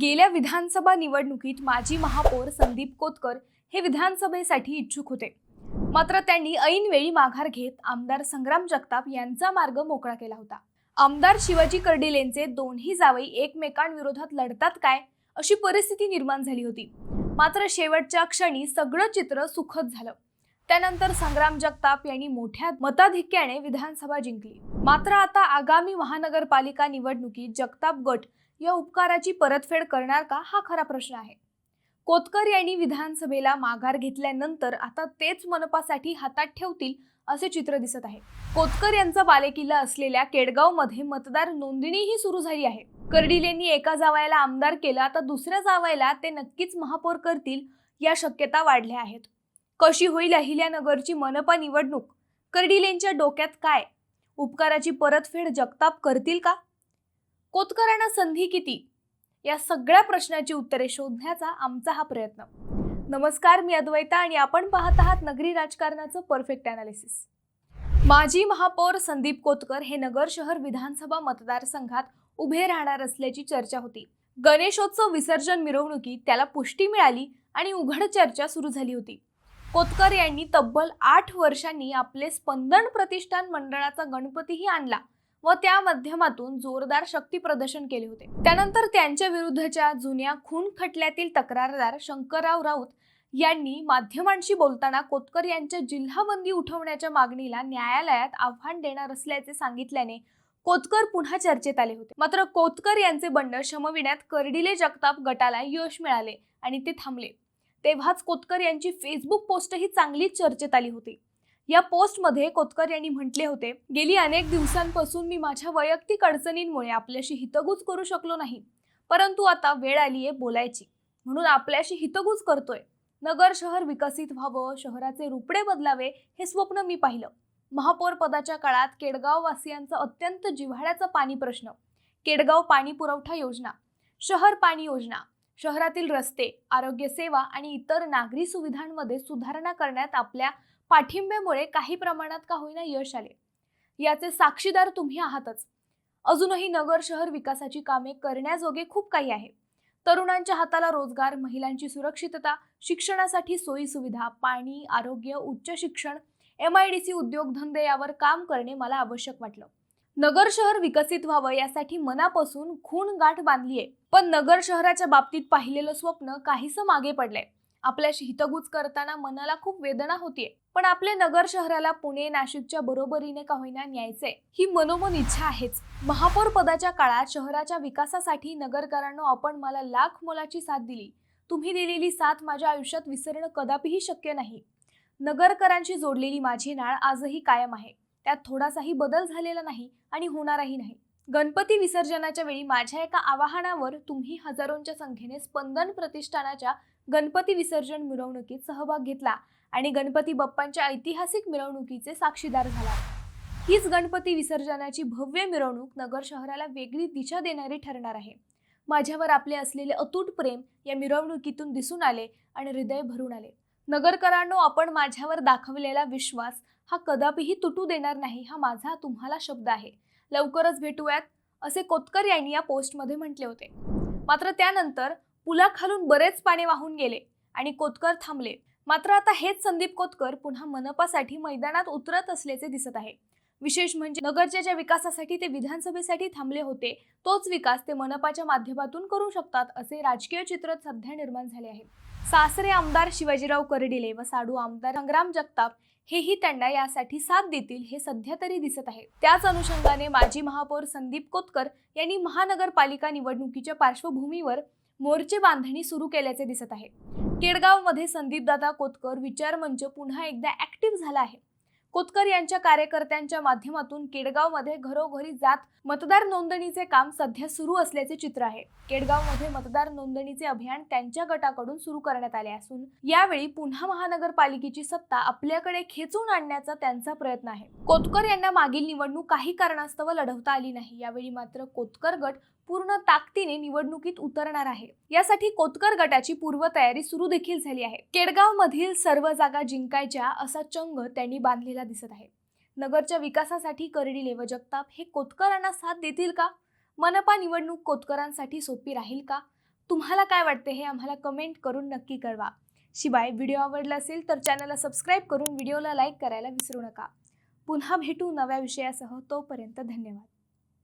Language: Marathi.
गेल्या विधानसभा निवडणुकीत माजी महापौर संदीप कोतकर हे विधानसभेसाठी इच्छुक होते. मात्र त्यांनी ऐनवेळी माघार घेत आमदार संग्राम जगताप यांचा मार्ग मोकळा केला होता. आमदार शिवाजी कर्डिलेंचे दोन्ही जावई एकमेकांविरोधात लढतात काय अशी परिस्थिती निर्माण झाली होती. मात्र शेवटच्या क्षणी सगळं चित्र सुखद झालं. त्यानंतर संग्राम जगताप यांनी मोठ्या मताधिक्याने विधानसभा जिंकली. मात्र आता आगामी महानगरपालिका निवडणुकीत जगताप गट या उपकाराची परतफेड करणार का हा खरा प्रश्न आहे. कोतकर यांनी विधानसभेला माघार घेतल्यानंतर आता तेच मनपासाठी हातात ठेवतील असे चित्र दिसत आहे. कोतकर यांचा बालेकिल्ला असलेल्या केडगावमध्ये मतदार नोंदणीही सुरू झाली आहे. कर्डिलेंनी एका जावयाला आमदार केला आता दुसऱ्या जावयाला ते नक्कीच महापौर करतील या शक्यता वाढल्या आहेत. कशी होईल अहिल्यानगरची मनपा निवडणूक? कर्डिलेंच्या डोक्यात काय? उपकाराची परतफेड जगताप करतील का? कोतकरांना संधी किती? या सगळ्या प्रश्नाची उत्तरे शोधण्याचा आमचा हा प्रयत्न. नमस्कार मी अद्वैता आणि आपण पाहत आहात नगरी राजकारणाचं परफेक्ट अनालिसिस माजी महापौर संदीप कोतकर हे नगर शहर विधानसभा मतदारसंघात उभे राहणार असल्याची चर्चा होती. गणेशोत्सव विसर्जन मिरवणुकीत त्याला पुष्टी मिळाली आणि उघड चर्चा सुरू झाली होती. कोतकर यांनी तब्बल आठ वर्षांनी आपले स्पंदन प्रतिष्ठान मंडळाचा गणपतीही आणला व त्या माध्यमातून जोरदार शक्ती प्रदर्शन केले होते. त्यानंतर त्यांच्या विरुद्धच्या जुन्या खून खटल्यातील तक्रारदार शंकरराव राऊत यांनी माध्यमांशी बोलताना कोतकर यांच्या जिल्हाबंदी उठवण्याच्या मागणीला न्यायालयात आव्हान देणार असल्याचे सांगितल्याने कोतकर पुन्हा चर्चेत आले होते. मात्र कोतकर यांचे बंड शमविण्यात कर्डिले जगताप गटाला यश मिळाले आणि ते थांबले. तेव्हाच कोतकर यांची फेसबुक पोस्टही चांगलीच चर्चेत आली होती. या पोस्टमध्ये कोतकर यांनी म्हटले होते गेली अनेक दिवसांपासून मी माझ्या वैयक्तिक अडचणींमुळे आपल्याशी हितगुज करू शकलो नाही परंतु आता वेळ आली आहे बोलायची. म्हणून आपल्याशी हितगुज करतोय. नगर शहर विकसित व्हावं शहराचे रुपडे बदलावे हे स्वप्न मी पाहिलं. महापौर पदाच्या काळात केडगाव वासियांचा अत्यंत जिव्हाळ्याचा पाणी प्रश्न केडगाव पाणी पुरवठा योजना. शहर पाणी योजना. शहरातील रस्ते आरोग्य सेवा आणि इतर नागरी सुविधांमध्ये सुधारणा करण्यात आपल्या पाठिंब्यामुळे काही प्रमाणात का होईना यश आले. याचे साक्षीदार तुम्ही आहातच. अजूनही नगर शहर विकासाची कामे करण्याजोगे खूप काही आहे. तरुणांच्या हाताला रोजगार महिलांची सुरक्षितता शिक्षणासाठी सोयी सुविधा पाणी आरोग्य उच्च शिक्षण एम आय डी सी उद्योगधंदे यावर काम करणे मला आवश्यक वाटलं. नगर शहर विकसित व्हावं यासाठी मनापासून खूण गाठ बांधलीये. पण नगर शहराच्या बाबतीत पाहिलेलं स्वप्न काहीसं मागे पडलंय. आपल्याशी हितगुज करताना मनाला खूप वेदना होतीये. पण आपल्या नगर शहराला पुणे नाशिकच्या बरोबरीने का होईना न्यायचंय ही मनोमन इच्छा आहेच. महापौर पदाच्या काळात शहराच्या विकासासाठी नगरकरांनो आपण मला लाख मोलाची साथ दिली. तुम्ही दिलेली साथ माझ्या आयुष्यात विसरणं कदापिही शक्य नाही. नगरकरांशी जोडलेली माझी नाळ आजही कायम आहे. त्यात थोडासाही बदल झालेला नाही आणि होणारही नाही. गणपती विसर्जनाच्या वेळी माझ्या एका आवाहनावर तुम्ही हजारोंच्या संख्येने स्पंदन प्रतिष्ठानाच्या गणपती विसर्जन मिरवणुकीत सहभाग घेतला आणि गणपती बाप्पांच्या ऐतिहासिक मिरवणुकीचे साक्षीदार झाला. हीच गणपती विसर्जनाची भव्य मिरवणूक नगर शहराला वेगळी दिशा देणारी ठरणार आहे. माझ्यावर आपले असलेले अतूट प्रेम या मिरवणुकीतून दिसून आले आणि हृदय भरून आले. नगरकरांनो आपण माझ्यावर दाखवलेला विश्वास हा कदापिही तुटू देणार नाही हा माझा तुम्हाला शब्द आहे. लवकरच भेटूयात असे कोतकर यांनी या पोस्टमध्ये म्हटले होते. मात्र त्यानंतर पुलाखालून बरेच पाणी वाहून गेले आणि कोतकर थांबले. मात्र आता हेच संदीप कोतकर पुन्हा मनपासाठी मैदानात उतरत असल्याचे दिसत आहे. विशेष म्हणजे नगरच्या ज्या विकासासाठी ते विधानसभेसाठी थांबले होते तोच विकास ते मनपाच्या माध्यमातून करू शकतात असे राजकीय चित्र सध्या निर्माण झाले आहे. सासरे आमदार शिवाजीराव कर्डिले व साडू आमदार संग्राम जगताप हेही त्यांना यासाठी साथ देतील हे सध्या तरी दिसत आहे. त्याच अनुषंगाने माजी महापौर संदीप कोतकर यांनी महानगरपालिका निवडणुकीच्या पार्श्वभूमीवर मोर्चे बांधणी सुरू केल्याचे दिसत आहे. केडगावमध्ये संदीपदादा कोतकर विचार मंच पुन्हा एकदा ऍक्टिव्ह झाला आहे. कोतकर यांच्या कार्यकर्त्यांच्या माध्यमातून केडगावमध्ये घरोघरी जात मतदार नोंदणीचे काम सध्या सुरू असल्याचे चित्र आहे. केडगावमध्ये मतदार नोंदणीचे अभियान त्यांच्या गटाकडून सुरू करण्यात आले असून यावेळी पुन्हा महानगरपालिकेची सत्ता आपल्याकडे खेचून आणण्याचा त्यांचा प्रयत्न आहे. कोतकर यांना मागील निवडणूक काही कारणास्तव लढवता आली नाही. यावेळी मात्र कोतकर गट पूर्ण ताकदीने निवडणुकीत उतरणार आहे. यासाठी कोतकर गटाची पूर्वतयारी सुरू देखील झाली आहे. केडगाव मधील सर्व जागा जिंकायच्या असा चंग त्यांनी बांधलेला दिसत आहे. नगरच्या विकासासाठी करडिले व जगताप हे कोतकरांना साथ देतील का? मनपा निवडणूक कोतकरांसाठी सोपी राहील का? तुम्हाला काय वाटते हे आम्हाला कमेंट करून नक्की कळवा. शिवाय व्हिडिओ आवडला असेल तर चॅनलला सबस्क्राईब करून व्हिडिओला लाईक करायला विसरू नका. पुन्हा भेटू नव्या विषयासह तोपर्यंत धन्यवाद.